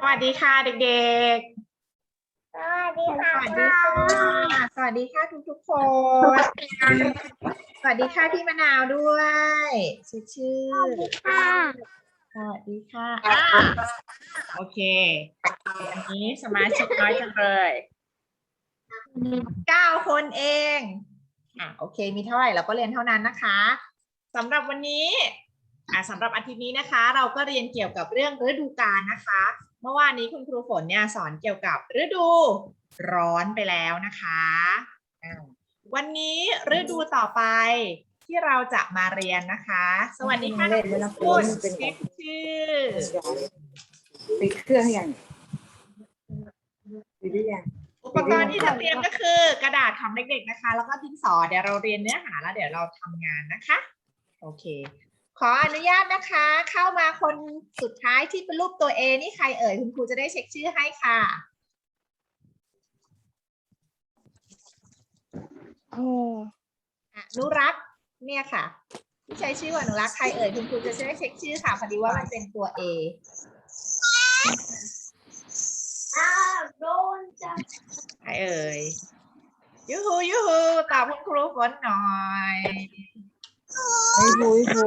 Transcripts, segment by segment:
สวัสดีค่ะเด็กสวัสดีๆสค่ะวัสดีค่ะ สวัสดีค่ะทุกๆคน สวัสดีค่ะพี่มะนาวด้วยชื่อชื่อค่ะสวัสดีค่ะอ่าโอเควันนี้สมาชิกน้อยจังเลยเก้าคนเอง อะโอเค มีเท่าไหร่เราก็เรียนเท่านั้นนะคะสำหรับวันนี้ อะสำหรับอาทิตย์นี้นะคะ เราก็เรียนเกี่ยวกับเรื่องฤดูกาลนะคะ เมื่อวานนี้คุณครูฝนเนี่ยสอนเกี่ยวกับฤดูร้อนไปแล้วนะคะอะวันนี้ฤดูต่อไปที่เราจะมาเรียนนะคะ สวัสดีค่ะเล่นไม่ต้องพูดเป็นชื่อชื่อปิดเครื่องยังปิดหรือยังอุปกรณ์ที่จะเตรียมก็คือ กระดาษของเด็กๆนะคะ แล้วก็ดินสอเดี๋ยวเราเรียนเนื้อหาแล้วเดี๋ยวเราทำงานนะคะ โอเค ขออนุญาตนะคะ เข้ามาคนสุดท้ายที่เป็นรูปตัวเอนี่ใครเอ่ย คุณครูจะได้เช็คชื่อให้ค่ะ โอ้อนุรักษ์เนี่ยค่ะ ที่ใช้ชื่อว่าอนุรักษ์ใครเอ่ย คุณครูจะได้เช็คชื่อค่ะพอดีว่ามันเป็นตัว A อ้าวโดนจับใครเอ่ยยูฮูยูฮูตอบคุณครูฝนหน่อย ไม่พูไม่พู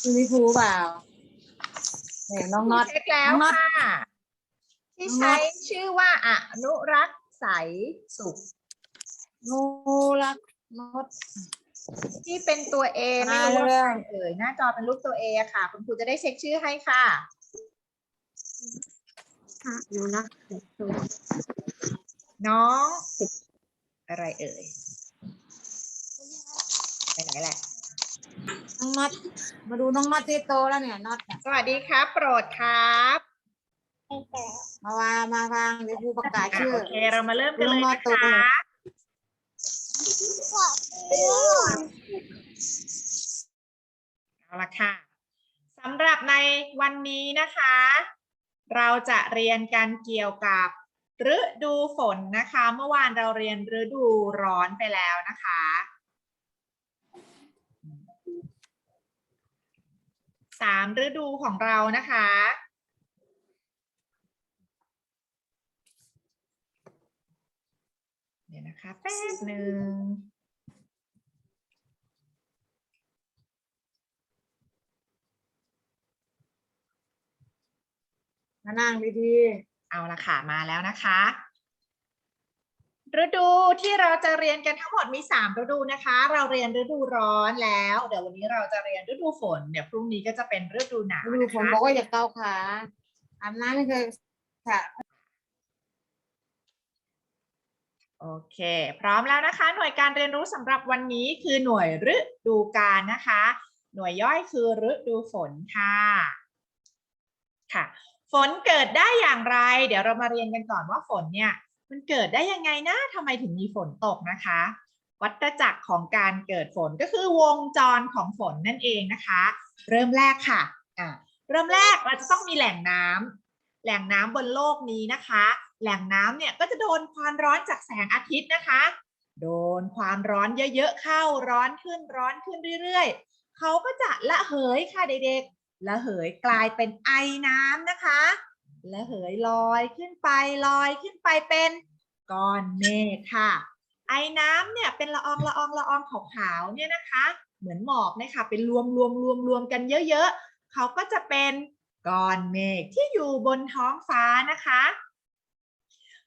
คุณไม่พูเปล่าเนี่ยน้องน็อต เช็คแล้วน้องน็อต ค่ะ ที่ใช้ชื่อว่าอนุรักษ์ใสสุขโนรักน็อต ที่เป็นตัว A ไม่รู้ว่ามาเร็วใครเอ่ยหน้าจอเป็นรูปตัว A อะค่ะ คุณครูจะได้เช็คชื่อให้ค่ะอยู่นะน้อง อะไรเอ่ย ไปไหนแหละน้องน็อตมาดูน้องน็อตที่โตแล้วเนี่ยน็อตเนี่ยสวัสดีครับ โปรดครับมาวางมาฟังเดี๋ยวครูประกาศอะชื่อ โอเคเรามาเริ่มกันเลยน้องนะมอตัว คะเอาละค่ะสำหรับในวันนี้นะคะ เราจะเรียนกันเกี่ยวกับฤดูฝนนะคะ เมื่อวานเราเรียนฤดูร้อนไปแล้วนะคะ สามฤดูของเรานะคะ เดี๋ยวนะคะแป๊บหนึ่งมานั่งดีๆ เอาละค่ะ มาแล้วนะคะ ฤดูที่เราจะเรียนกันทั้งหมดมีสามฤดูนะคะ เราเรียนฤดูร้อนแล้ว เดี๋ยววันนี้เราจะเรียนฤดูฝน เดี๋ยวพรุ่งนี้ก็จะเป็นฤดูหนาวๆดูนะผมคะบอกว่าอย่าเกาขาอาบน้ำไม่เคยค่ะโอเค พร้อมแล้วนะคะ หน่วยการเรียนรู้สำหรับวันนี้คือหน่วยฤดูกาลนะคะ หน่วยย่อยคือฤดูฝนค่ะค่ะ ฝนเกิดได้อย่างไร เดี๋ยวเรามาเรียนกันก่อนว่าฝนเนี่ย มันเกิดได้ยังไงนะทำไมถึงมีฝนตกนะคะ วัฏจักรของการเกิดฝนก็คือวงจรของฝนนั่นเองนะคะ เริ่มแรกค่ะอ่าเริ่มแรกเราจะต้องมีแหล่งน้ำแหล่งน้ำบนโลกนี้นะคะ แหล่งน้ำเนี่ยก็จะโดนความร้อนจากแสงอาทิตย์นะคะ โดนความร้อนเยอะๆเข้าร้อนขึ้นร้อนขึ้นเรื่อยๆเขาก็จะละเหยค่ะเด็กๆละเหยกลายเป็นไอน้ำนะคะ และเหยลอยขึ้นไปลอยขึ้นไปเป็นก้อนเมฆค่ะ ไอ้น้ำเนี่ยเป็นละอองละอองละอองขาวๆเนี่ยนะคะ เหมือนหมอกเนี่ยค่ะเป็นรวมรวมรวมรวมกันเยอะๆเขาก็จะเป็นก้อนเมฆที่อยู่บนท้องฟ้านะคะ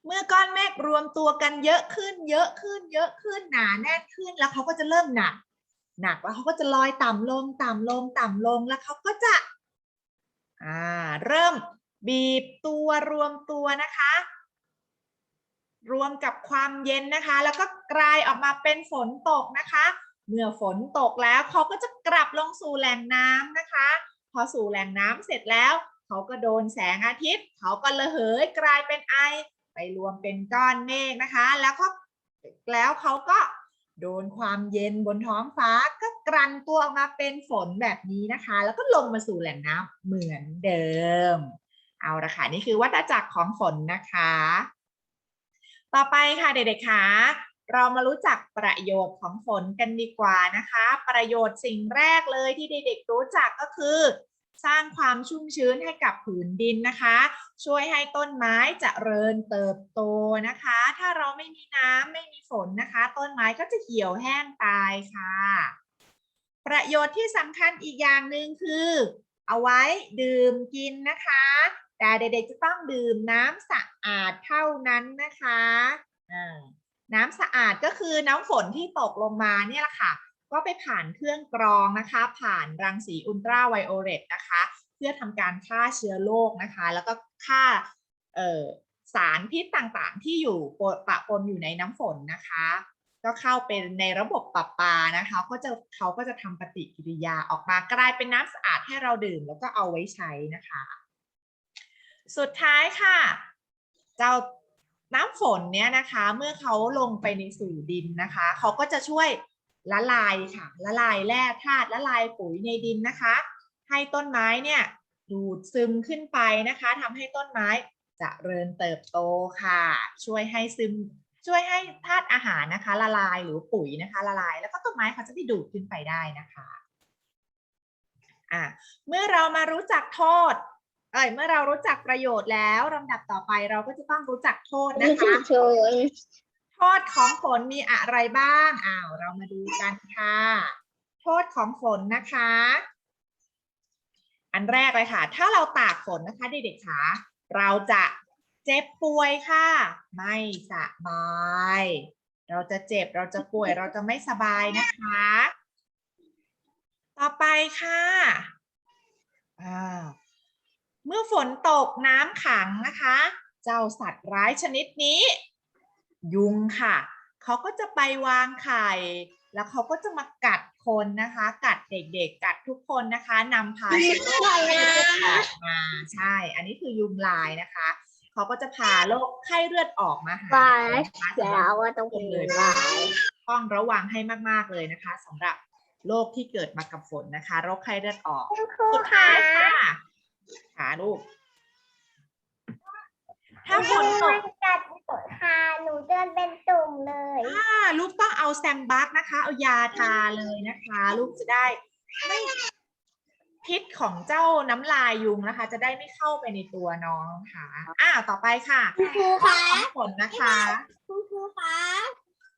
เมื่อก้อนเมฆรวมตัวกันเยอะขึ้น เยอะขึ้น เยอะขึ้นหนาแน่นขึ้นแล้วเขาก็จะเริ่มหนักหนักแล้วเขาก็จะลอยต่ำลงต่ำลงต่ำลงแล้วเขาก็จะอ่าเริ่ม บีบตัวรวมตัวนะคะ รวมกับความเย็นนะคะ แล้วก็กลายออกมาเป็นฝนตกนะคะ เมื่อฝนตกแล้วเขาก็จะกลับลงสู่แหล่งน้ำนะคะ พอสู่แหล่งน้ำเสร็จแล้วเขาก็โดนแสงอาทิตย์ เขาก็ระเหยกลายเป็นไอ ไปรวมเป็นก้อนเมฆนะคะ แล้วก็แล้วเขาก็โดนความเย็นบนท้องฟ้าก็กลั่นตัวออกมาเป็นฝนแบบนี้นะคะ แล้วก็ลงมาสู่แหล่งน้ำเหมือนเดิม เอาละค่ะ นี่คือวัฏจักรของฝนนะคะ ต่อไปค่ะเด็กๆค่ะเรามารู้จักประโยชน์ของฝนกันดีกว่านะคะ ประโยชน์สิ่งแรกเลยที่เด็กๆรู้จักก็คือ สร้างความชุ่มชื้นให้กับผืนดินนะคะ ช่วยให้ต้นไม้เจริญเติบโตนะคะ ถ้าเราไม่มีน้ำไม่มีฝนนะคะ ต้นไม้ก็จะเหี่ยวแห้งตายค่ะ ประโยชน์ที่สำคัญอีกอย่างหนึ่งคือ เอาไว้ดื่มกินนะคะ แต่เด็กๆจะต้องดื่มน้ำสะอาดเท่านั้นนะคะน้ำสะอาดก็คือน้ำฝนที่ตกลงมาเนี่ยแหละค่ะ ก็ไปผ่านเครื่องกรองนะคะ ผ่านรังสีอุลตราไวโอเลตนะคะ เพื่อทำการฆ่าเชื้อโรคนะคะ แล้วก็ฆ่าสารพิษต่างๆ ที่อยู่ปะปนอยู่ในน้ำฝนนะคะ ก็เข้าเป็นในระบบประปานะคะ ก็จะเขาก็จะทำปฏิกิริยาออกมากลายเป็นน้ำสะอาดให้เราดื่ม แล้วก็เอาไว้ใช้นะคะ สุดท้ายค่ะ เจ้าน้ำฝนเนี้ยนะคะ เมื่อเขาลงไปในสู่ดินนะคะ เขาก็จะช่วยละลายค่ะ ละลายแร่ธาตุละลายปุ๋ยในดินนะคะ ให้ต้นไม้เนี่ยดูดซึมขึ้นไปนะคะทำให้ต้นไม้จเจริญเติบโตค่ะ ช่วยให้ซึมช่วยให้ธาตุอาหารนะคะ ละลายหรือปุ๋ยนะคะ ละลาย แล้วก็ต้นไม้เขาจะได้ดูดขึ้นไปได้นะคะอะเมื่อเรามารู้จักโทษ เอ้ยเมื่อเรารู้จักประโยชน์แล้วลำดับต่อไปเราก็จะต้องรู้จักโทษนะคะโชว์โทษของฝนมีอะไรบ้างอ้าวเรามาดูกันค่ะ โทษของฝนนะคะ อันแรกเลยค่ะ ถ้าเราตากฝนนะคะเด็กๆคะเราจะเจ็บป่วยค่ะ ไม่สบาย เราจะเจ็บเราจะป่วยเราจะไม่สบายนะคะ ต่อไปค่ะอ่า เมื่อฝนตกน้ำขังนะคะ เจ้าสัตว์ร้ายชนิดนี้ ยุงค่ะ เขาก็จะไปวางไข่ แล้วเขาก็จะมากัดคนนะคะ กัดเด็กๆ กัดทุกคนนะคะนำพาเชื้อโรคไข้เลือดออกมาใช่ อันนี้คือยุงลายนะคะเขาก็จะพาโรคไข้เลือดออกมาหาว่าเรานะคะเดี๋ยวสำหรับว่าต้องเป็นลายต้องระวังให้มากๆเลยนะคะสำหรับโรคที่เกิดมากับฝนนะคะโรคไข้เลือดออกคุณครูสุดท้าคะยค่ะ ขาลูก ถ้าฝนตกมันกัดค่ะหนูเดินเป็นตุ่มเลยถ้าลูกต้องเอาแซมบักนะคะ เอายาทาเลยนะคะ ลูกจะได้ไม่พิษของเจ้าน้ำลายยุงนะคะ จะได้ไม่เข้าไปในตัวน้องค่ะอ่าต่อไปค่ะคุณครูคะฝนนะคะคุณครูคะ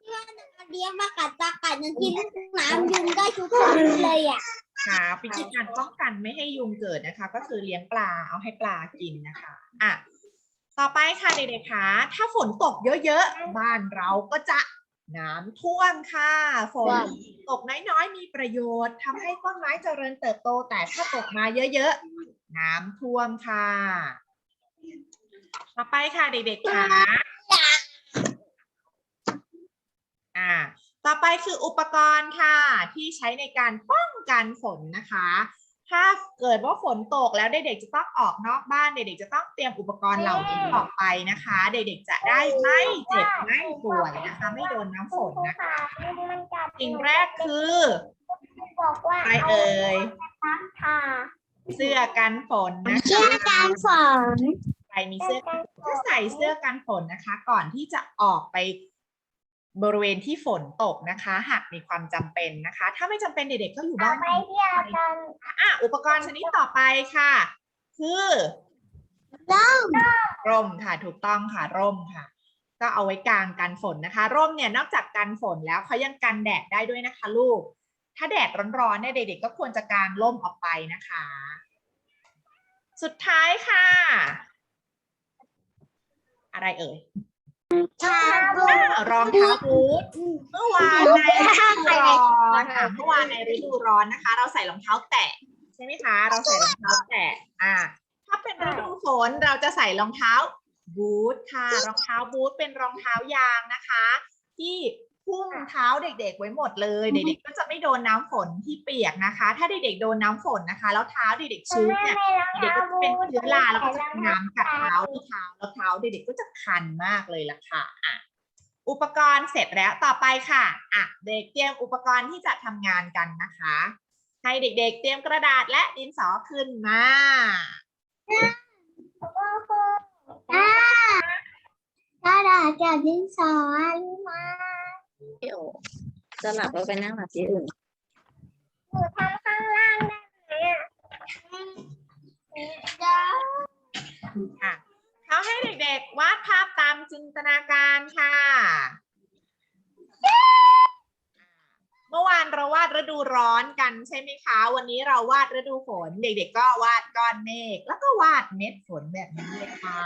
ที่ว่าหนูเลี้ยงมากัดตากัดจนกินน้ำยุงได้ทุกคนเลยอะ ค่ะวิธีการป้องกันไม่ให้ยุงเกิดนะคะ ก็คือเลี้ยงปลาเอาให้ปลากินนะคะอะต่อไปค่ะเด็กๆคะถ้าฝนตกเยอะๆบ้านเราก็จะน้ำท่วมค่ะ ฝนว้าวตกน้อยๆ มีประโยชน์ทำให้ต้นไม้เจริญเติบโต แต่ถ้าตกมาเยอะๆ น้ำท่วมค่ะ ต่อไปค่ะเด็กๆคะอ่า ต่อไปคืออุปกรณ์ค่ะ ที่ใช้ในการป้องกันฝนนะคะ ถ้าเกิดว่าฝนตกแล้วเด็กๆจะต้องออกนอกบ้านเด็กๆจะต้องเตรียมอุปกรณ์เหล่านี้ออกไปนะคะ เด็กๆจะได้ไม่เจ็บไม่ป่วยนะคะ ไม่โดนน้ำฝนนะคะมันกัดสิ่งแรกคือบอกว่าอะไรเอ่ยน้ำค่ะเสื้อกันฝนนะคะเชื่อการฝนใครมีเสื้อกันฝนจะใส่เสื้อกันฝนนะคะ ก่อนที่จะออกไป บริเวณที่ฝนตกนะคะ หากมีความจำเป็นนะคะ ถ้าไม่จำเป็นเด็กๆก็อยู่เอาบ้านไปเที่ยวกันอะอุปกรณ์ชนิดต่อไปค่ะ คือร่มร่มค่ะถูกต้องค่ะร่มค่ะ ก็เอาไว้กลางกันฝนนะคะ ร่มเนี่ยนอกจากกันฝนแล้วเขายังกันแดดได้ด้วยนะคะลูก ถ้าแดดร้อนๆเนี่ยเด็กๆก็ควรจะกางร่มออกไปนะคะ สุดท้ายค่ะ อะไรเอ่ย ชาบูรองเท้าบูทเมื่อวานในฤดูร้อนค่ะเมื่อวานในฤดูร้อนนะคะ เราใส่รองเท้าแตะใช่ไหมคะ เราใส่รองเท้าแตะอ่า ถ้าเป็นฤดูฝนเราจะใส่รองเท้าบูทค่ะ รองเท้าบูทเป็นรองเท้ายางนะคะ ที่ พุ่งเท้าเด็กๆ ไว้หมดเลย เด็กๆ ก็จะไม่โดนน้ำฝนที่เปียกนะคะ ถ้าเด็กๆ โดนน้ำฝนนะคะ แล้วเท้าเด็กๆชื้นเนี่ย เด็กก็จะเป็นเชื้อราแล้วก็จะมีน้ำกัดเท้าที่เท้าแล้วเท้าเด็กๆ ก็จะคันมากเลยล่ะค่ะอะ อุปกรณ์เสร็จแล้วต่อไปค่ะอะเด็กเตรียมอุปกรณ์ที่จะทำงานกันนะคะ ให้เด็กๆ เตรียมกระดาษและดินสอขึ้นมาอ่ากระดาษกับดินสอมา พี่โอจะหลับเราไปนั่งหลับที่อื่นหนูทำข้างล่างได้ไหมอะได้ค่ะเขาให้เด็กๆวาดภาพตามจินตนาการค่ะ เมื่อวานเราวาดฤดูร้อนกันใช่ไหมคะ วันนี้เราวาดฤดูฝน เด็กๆก็วาดก้อนเมฆแล้วก็วาดเม็ดฝนแบบนี้เลยค่ะ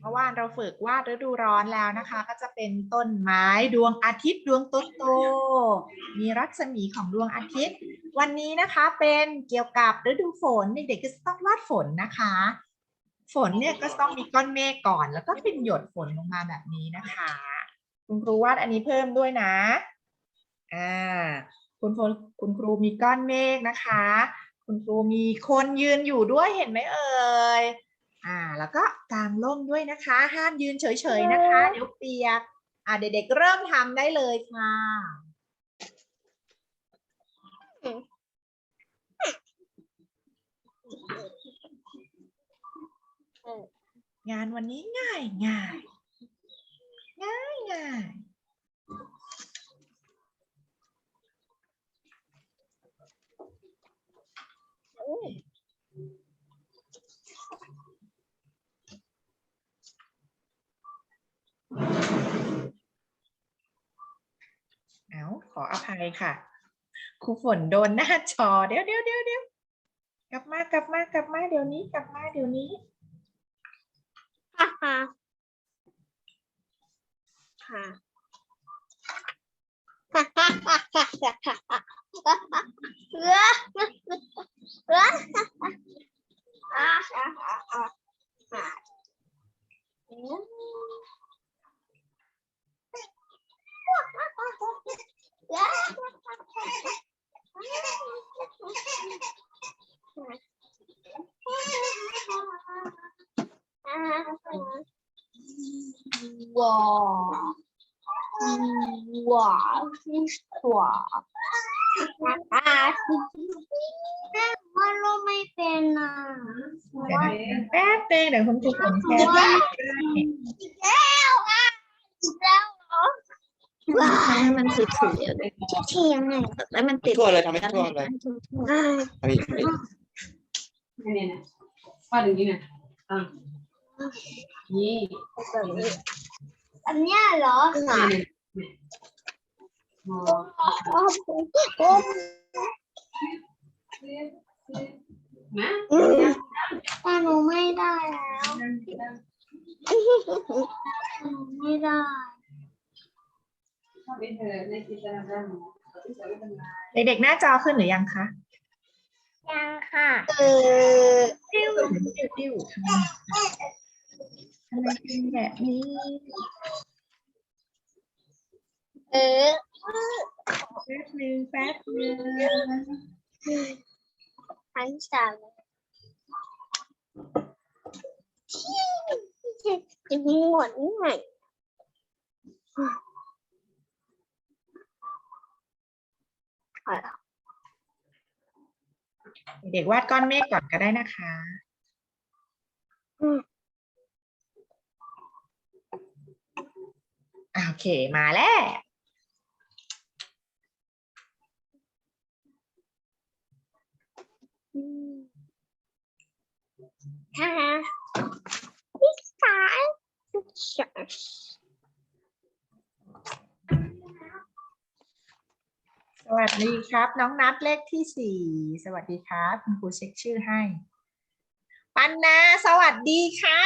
เมื่อวานเราฝึกวาดฤดูร้อนแล้วนะคะ ก็จะเป็นต้นไม้ดวงอาทิตย์ดวงโตๆมีรัศมีของดวงอาทิตย์ วันนี้นะคะเป็นเกี่ยวกับฤดูฝนเด็กๆก็จะต้องวาดฝนนะคะ ฝนเนี่ยก็ต้องมีก้อนเมฆก่อน แล้วก็เป็นหยดฝนลงมาแบบนี้นะคะคุณครูวาดอันนี้เพิ่มด้วยนะอ่าคุณครูคุณครูมีก้อนเมฆนะคะ คุณครูมีคนยืนอยู่ด้วยเห็นไหมเอ่ย อ่า แล้วก็กางร่มด้วยนะคะ ห้ามยืนเฉยๆนะคะ เดี๋ยวเปียก อ่าเด็กๆเริ่มทำได้เลยค่ะงานวันนี้ง่ายง่ายง่ายง่าย เอาขออภัยค่ะครูฝนโดนหน้าจอเดี๋ยวเดี๋ยวเดี๋ยวเดี๋ยวกลับมากลับมากลับมาเดี๋ยวนี้กลับมาเดี๋ยวนี้ฮ่าฮ่าฮ่าฮ่าฮ่าฮ่าฮ่าฮ่าฮ่าเออเอออ่าฮ่าฮ่าฮ่าฮ่าอืมว้าวว้าวว้าวอ่ามันรู้ไม่เป็นอะ เดี๋ยวนะแป๊บเดียวเดี๋ยวคุณครูฝนแชร์ให้ อีกแล้วอะอีกแล้วเหรอ ว้าทำให้มันถือถือเดี๋ยวเลยเทียงไงแล้วมันติดทั่วเลยทำให้ทั่วเลยอ่าอันนี้อันนี้เนี่ยนะวาดอย่างนี้นะอะนี่อันเนี้ยเหรอนี่นี่มอโอ้โหโอ้โหนะแต่หนูไม่ได้แล้วหนูไม่ได้ชอบ เป็นเธอในจินตนาการของที่จะไม่เป็นไรเด็กๆ หน้าจอขึ้นหรือยังคะ ยังค่ะเออติ้วติ้วติ้วทำไมทำไมเป็นแบบนี้ เออแป๊บนึงแป๊บนึงพันสามจะหมดไหน เด็กๆวาดก้อนเมฆก่อนก็ได้นะคะอะโอเคมาแล้วฮ่าพี่สายช สวัสดีครับ น้องนัดเลขที่สี่สวัสดีครับคุณครูเช็คชื่อให้ ปันนาสวัสดีค่ะ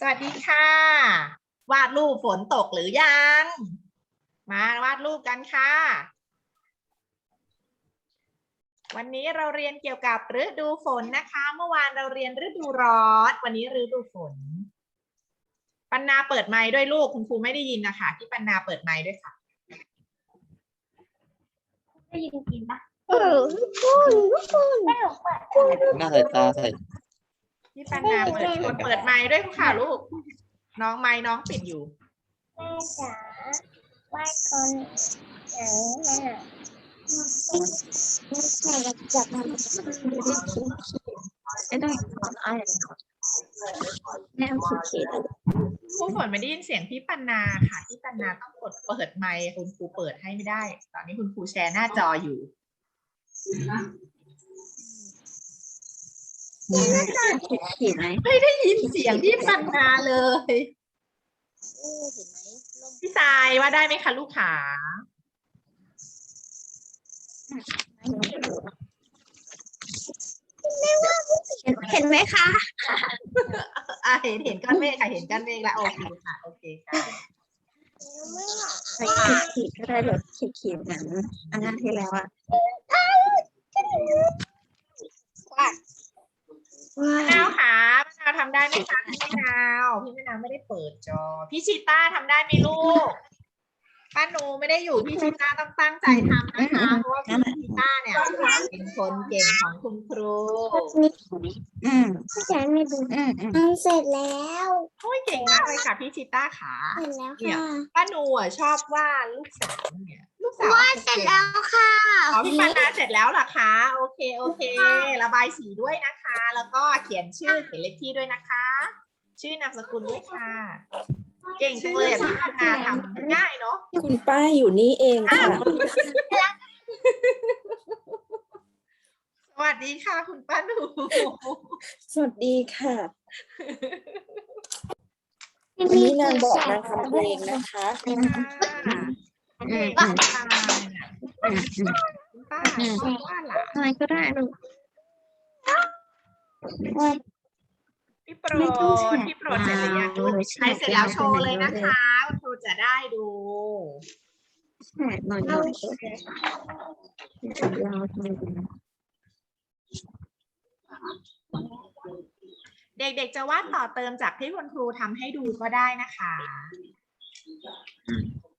สวัสดีค่ะ วาดรูปฝนตกหรือยัง มาวาดรูปกันค่ะ วันนี้เราเรียนเกี่ยวกับฤดูฝนนะคะ เมื่อวานเราเรียนฤดูร้อน วันนี้ฤดูฝนปันนาเปิดไมค์ด้วยลูกคุณครูไม่ได้ยินนะคะที่ปันนาเปิดไมค์ด้วยค่ะ ได้ยินกินปะเออคุณคุณไม่หรอกคุณหน้าใส่ตาใส่พี่ปันนาเปิดกดเปิดไมค์ด้วยค่ะลูก น้องไมค์น้องปิดอยู่แม่จ๋าว่าคนไหนน่ะจับมันไม่ต้องขออะไรแม่เอาขีดขีด ครูฝนไม่ได้ยินเสียงพี่ปันนาค่ะ พี่ปันนาต้องกดเปิดไมค์คุณครูเปิดให้ไม่ได้ ตอนนี้คุณครูแชร์หน้าจออยู่ขีดขีดไหมไม่ได้ยินเสียงพี่ปันนาเลยพี่ทรายว่าได้ไหมคะลูกขา เห็นไหมคะอะเห็นเห็นก้อนเมฆค่ะเห็นก้อนเมฆแล้วโอเคค่ะโอเคค่ะขีดขีดก็ได้แบบขีดขีดเหมือนอันนั้นที่แล้วอะว้ามะนาวค่ะมะนาวทำได้ไหมคะพี่มะนาวพี่มะนาวไม่ได้เปิดจอ พี่ชิต้าทำได้ไหมลูก ป้าหนูไม่ได้อยู่พี่ชิต้าต้องตั้งใจทำนะคะเพราะว่าพี่ชิต้าเนี่ยเป็นคนเก่งของคุณครูอืมผู้ชายไม่ดูอืมอืมมันเสร็จแล้วโอ้ยเก่งมากเลยค่ะพี่ชิต้าค่ะเสร็จแล้วเนี่ยค่ะป้าหนูอะชอบว่าดลูกสาวเนี่ยลูกสาวว่าเสร็จแล้วค่ะอ๋อพี่ปันนาเสร็จแล้วเหรอคะโอเคโอเค ระบายสีด้วยนะคะ แล้วก็เขียนชื่อเขียนเลขที่ด้วยนะคะ ชื่อนามสกุลด้วยค่ะ เก่งจังเลยอะพี่ปันนาทำง่ายเนาะคุณป้าอยู่นี่เองค่ะ สวัสดีค่ะคุณป้าหนูสวัสดีค่ะวันนี้นางบอกนางทำเพลงนะคะค่ะอืมป้าอืมคุณป้าว่าหลาน อะไรก็ได้ลูก พี่โปรไม่ต้องแฉดพี่โปรดเสร็จหรือยังลูกหนูแฉใครเสร็จแล้วโชว์เลยนะคะคุณครูจะได้ดูแฉะหน่อยหน่อยเราทำเด็กๆจะวาดต่อเติมจากที่คุณครูทำให้ดูก็ได้นะคะอั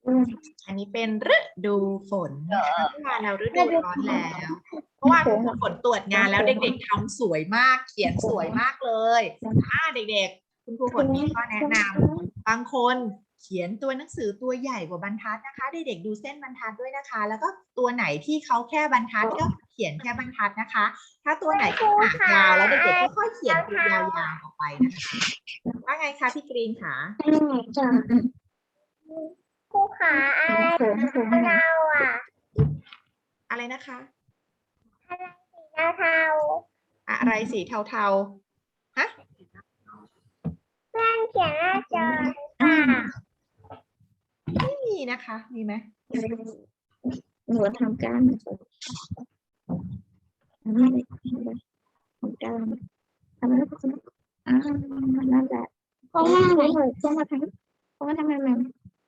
นนี้เป็นฤดูฝนนะคะเมื่อวานเราฤดูร้อนแล้วเพราะว่าคุณครูฝนตรวจงานแล้วเด็ก ๆทำสวยมาก เขียนสวยมากเลยถ้าเด็ก ๆ คุณครูฝนมีข้อแนะนำบางคนเขียนตัวหนังสือตัวใหญ่กว่าบรรทัดนะคะ เด็กๆดูเส้นบรรทัดด้วยนะคะ แล้วก็ตัวไหนที่เขาแค่บรรทัดก็เขียนแค่บรรทัดนะคะ ถ้าตัวไหนที่หางยาวแล้วเด็กๆก็ค่อยเขียนตัวยาวๆออกไปนะคะว่าไงคะพี่กรีนคะค รูขาอะไรเราอะอะไรนะคะดาวเทาอะไรสีเทาๆฮะเพื่อนเขียนหน้าจอค่ะไม่มีนะคะ มีไหมหนูทำการไม่ได้ทำการทำแล้วก็อ่านั่นแหละเพราะว่าเขาเลยเขามาทำเขามาทำอะไร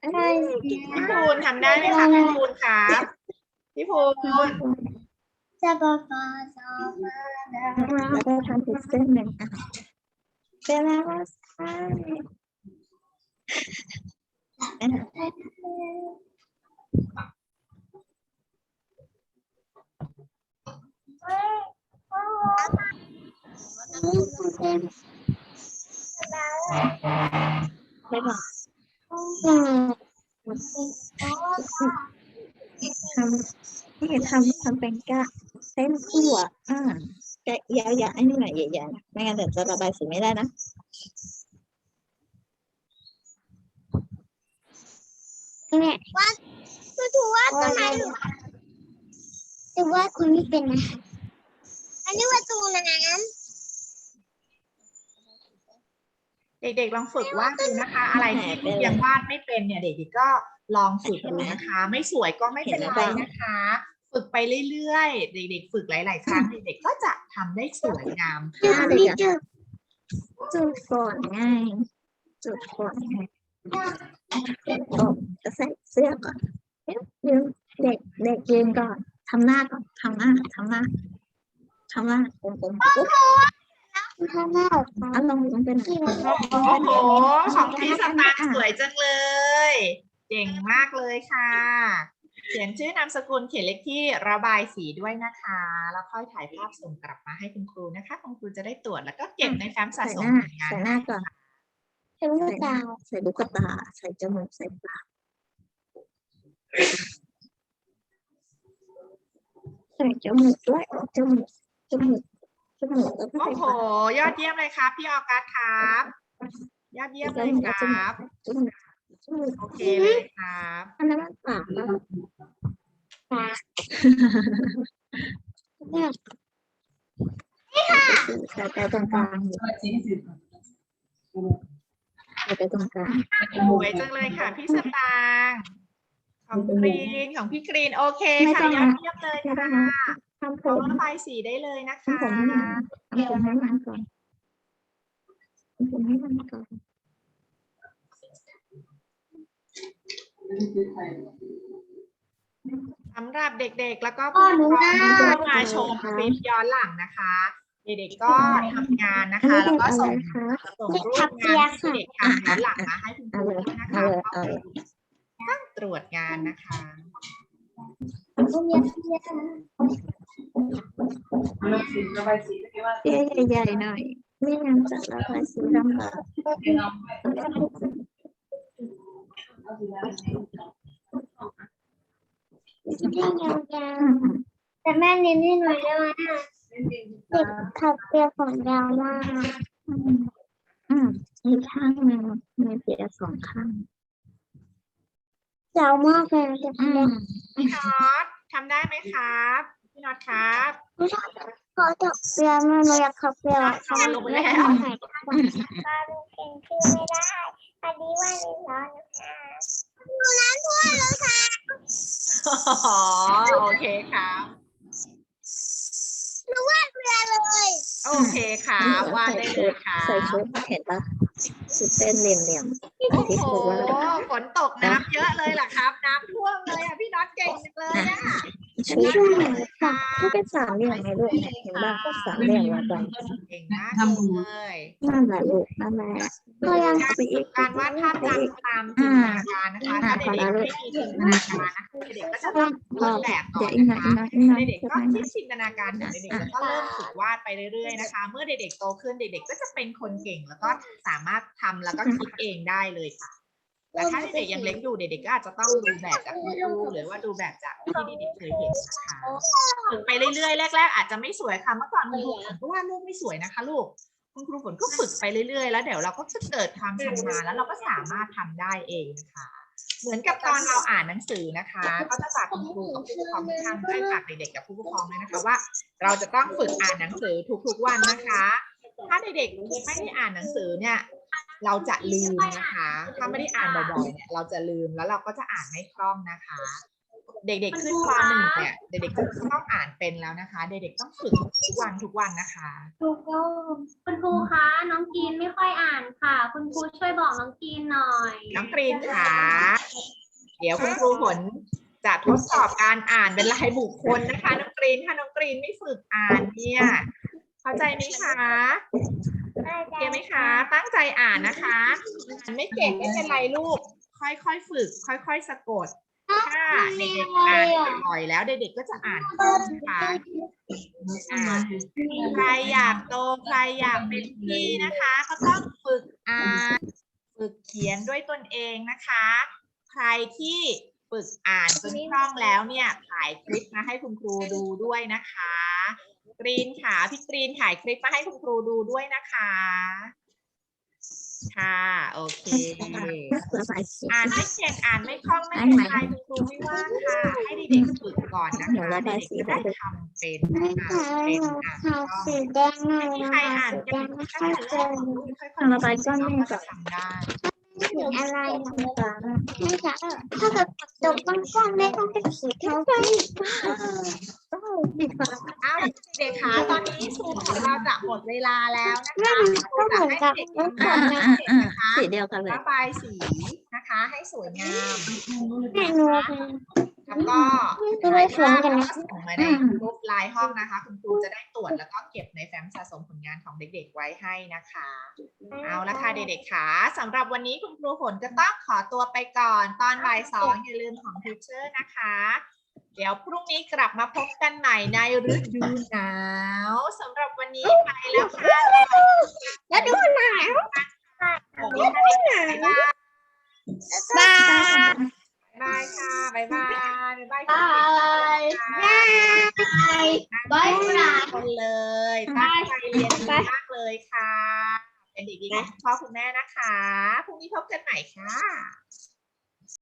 อะไรพี่ภูนทำได้ไหมคะพี่ภูนครับพี่ภูนจะบอฟอซอมาแล้วก็ทำผิดเส้นหนึ่งอะเป็นแล้วว่าใช่ไม่บอก ทำนี่ทำทำเป็นกะเส้นขั้วอ่าแกะยาวๆไอ้นี่หน่อยใหญ่ๆไม่งั้นเดี๋ยวจะระบายสีไม่ได้นะเนี่ยว่ามาดูว่าตรงไหนหรือว่าคุณไม่เป็นนะคะอันนี้ว่าตรงนั้น เด็กๆลองฝึกวาดดูนะคะ อะไรที่ยังวาดไม่เป็นเนี่ย เด็กๆก็ลองฝึกดูนะคะ ไม่สวยก็ไม่เป็นไรนะคะ ฝึกไปเรื่อยๆ เด็กๆ ฝึกหลายๆครั้งเด็กๆก็จะทำได้สวยงามจุดค่ะนี้จุดจุดก่อนไงจุดก่อนไงโอ้จะใส่เสื้อก่อนเดี๋ยวเดี๋ยวเด็กเด็กยืนก่อนทำหน้าก่อนทำหน้าทำหน้าทำหน้ากลมๆปุ๊บ ข้างหน้าเอาลงลงไปหน่อยโอ้โหของพี่สตางค์สวยจังเลย เก่งมากเลยค่ะ เขียนชื่อนามสกุลเขียนเลขที่ระบายสีด้วยนะคะ แล้วค่อยถ่ายภาพส่งกลับมาให้คุณครูนะคะ คุณครูจะได้ตรวจแล้วก็เก็บในแฟ้มสะใส่สหมน้าผลงานใส่หน้าก่อนเห็นลูใส่กหน้าดาวใส่ลูกตา ใส่จมูก ใส่ปากใส่จมูกด้วยออกจมูกจมูก จมูกแล้วก็โอ้ใส่โหปากยอดเยี่ยมเลยครับ พี่ออกัสครับ ยอดเยี่ยมเลยครับจมูกจมูกโอเคเลยครับอันนั้นมันปากแล้วปากเนี่ยใส่ไปตรงกลางสวัสดีสิใส่ไปตรงกลางสวยจังเลยค่ะ พี่สตางค์ของกรีนของพี่กรีนโอเคค่ะยอดเยี่ยมเลยไม่ได้ค่ะ นะทำผเอามระบายสีได้เลยนะทำคะผมให้มันทำผมให้มันก่อนทำผมให้มันก่อนสำหรับเด็กๆ แล้วก็พ่อผู้หปนูกครองนะที่เข้ามาชมคลิปย้อนหลังนะคะ เด็กๆก็ทำงานนะอันคะนี้แล้วเด็กก็อะไรส่งคะส่งรูปงานที่เด็กทำย้อนหลังมาให้คุณครูด้วยนะคะเอาเลยก็เอาเลยตั้งตรวจงานนะคะ ระบายสีระบายสีที่ว่าเตี้ยใหญ่ๆหน่อย ไม่งั้นจะระบายสีลำบากแต่แม่เน้นให้หน่อยได้ไหมเด็กขับเปียของยาวมากอืมอีกข้างหนึ่งมีเปียสองข้าง ยาวมากเลยเด็กอืเปียมพี่น็อตทำได้ไหมครับพี่น็อตครับขอดอกเปียแม่หนูอยากขับเปียทำลงแล้วป้าเป็นเก่งชื่อไม่ได้อันนี้ว่าเรียนร้อนนะคะหนูน้ำท่วมแล้วค่ะอ๋อโอเคครับ หนูว่าเรือเลยโอเคครับวาดได้เลยครัใส่บชุดเห็นปะ ชุดเต้นเหลี่ยมโอ้ที่โหครูว่าฝนตกน้ำเยอะเลยล่ะครับ น้ำท่วมเลยอะพี่น็อตเก่งจังเลยอะๆชุดค่ะที่เป็นสามเหลี่ยมไหมลูกเนี่ยเห็นปะก็สามเหลี่ยมแล้วกันเก่งมากเลยนั่นแหละลูกนั่นแหละก็ยังฝึกการวาดภาพจำตามจินตนาการนะคะถ้าเด็กๆไม่มีจินตนาการนะคะเด็กๆก็จะต้องรูปแบบก่เดี๋อยวนอีกหน่นะอยคะอีกหน่อยอีกหน่อยเด็กๆจะก็ไปไหมคิดจินตนาการของเด็กๆแล้วก็เริ่มฝึกวาดไปเรื่อยๆนะคะ เมื่อเด็กๆโตขึ้นเด็กๆ ก็จะเป็นคนเก่งแล้วก็สามารถทำแล้วก็คิดเองได้เลยค่ะแต่ถ้าเด็กๆยังเล็กอยู่เด็กๆก็อาจจะต้องดูแบบจากคุณครูหรือว่าดูแบบจากที่เด็กๆเคยเห็นนะคะฝึกไปเรื่อยๆแรกๆอาจจะไม่สวยค่ะเมื่อก่อนคุณครูฝนก็วาดรูปไม่สวยนะคะ ลูกคุณครูฝนก็ฝึกไปเรื่อยๆ แล้วเดี๋ยวเราก็จะเกิดความชำนาญแล้วเราก็สามารถทำได้เองค่ะ เหมือนกับตอนเราอ่านหนังสือนะคะ ก็จะฝากคุณครูกับผู้ปกครองทุกท่านให้ฝากเด็กๆกับผู้ปกครองด้วยนะคะว่า เราจะต้องฝึกอ่านหนังสือทุกๆวันนะคะ ถ้าเด็กๆไม่ได้อ่านหนังสือเนี่ย เราจะลืมนะคะ ถ้าไม่ได้อ่านบ่อยๆเนี่ยเราจะลืมแล้วเราก็จะอ่านไม่คล่องนะคะ เด็กๆขึ้นปหนึ่งเนี่ยเด็กๆจะต้องอ่านเป็นแล้วนะคะ เด็กๆต้องฝึกทุกวันทุกวันนะคะถูกต้องคุณครูคะน้องกีนไม่ค่อยอ่านค่ะ คุณครูช่วยบอกน้องกีนหน่อย น้องกรีนค่ะเดี๋ยวคุณครูฝนจะทดสอบการอ่านเป็นรายบุคคลนะคะน้องกรีนถ้าน้องกรีนไม่ฝึกอ่านเนี่ย เข้าใจไหมคะ โอเคไหมคะ ตั้งใจอ่านนะคะอ่านไม่เก่งไม่เป็นไรลูก ค่อยๆฝึก ค่อยๆสะกด ถ้าเด็กๆอ่านบ่อยๆแล้วเด็กๆก็จะอ่านคล่องนะคะอ่าใครอยากโตใครอยากเป็นพี่นะคะ ก็ต้องฝึกอ่านฝึกเขียนด้วยตนเองนะคะ ใครที่ฝึกอ่านจนคล่องแล้วเนี่ยถ่ายคลิปมาให้คุณครูดูด้วยนะคะ กรีนค่ะ พี่กรีนถ่ายคลิปมาให้คุณครูดูด้วยนะคะ ค่ะ โอเคระบายสีอ่านไม่เก่งอ่านไม่คล่องไม่เป็นไรคุณครูไม่ว่าค่ะ ให้เด็กๆฝึกก่อนนะคะเด็กๆจะได้ทำเป็นไม่อ่านเป็นอ่านคค่ะล่องสีแดงหน่อยมีนะใครคะอ่านสีกัแดนงไม่ตั้งค่อยแต่เจแรอกค่อยๆระบายก้อนเมฆก็ก่อนจะทำได้ สีอะไรอะไม่ค่ะถ้าเกิดตกก้อนๆไม่ต้องเป็นสีเทาต้องมีความอ้าวเด็กขาตอนนี้ซูมของเราจะหมดเวลาแล้วนะคะก็เหมือนกับเด็กรถๆขทนำนะงานเสร็จนะคะสีเดียวกันเลยระบายสีนะคะ ให้สวยงามแม่หนู แล้วก็ก็ไม่สวยกันนะส่งมาในกรุ๊ปไลน์ห้องนะคะ คุณครูจะได้ตรวจแล้วก็เก็บในแฟ้มสะสมผลงานของเด็ก ๆ ไว้ให้นะคะ เอาละค่ะเด็กๆค่ะสำหรับวันนี้คุณครูฝนก็ต้องขอตัวไปก่อน ตอนบ่ายสองอย่าลืมของทิเชอร์นะคะ เดี๋ยวพรุ่งนี้กลับมาพบกันใหม่ในฤดูหนาวสำหรับวันนี้ไปแล้วค่ะแล้วดูหนาวผมว่าเด็กๆบ๊ายบาย บายค่ะบายบายบายบายบายบายบายคนเลยตั้งใจเรียนมากเลยค่ะ เป็นเด็กดีนะพ่อคุณแม่นะคะ พรุ่งนี้พบกันใหม่ค่ะ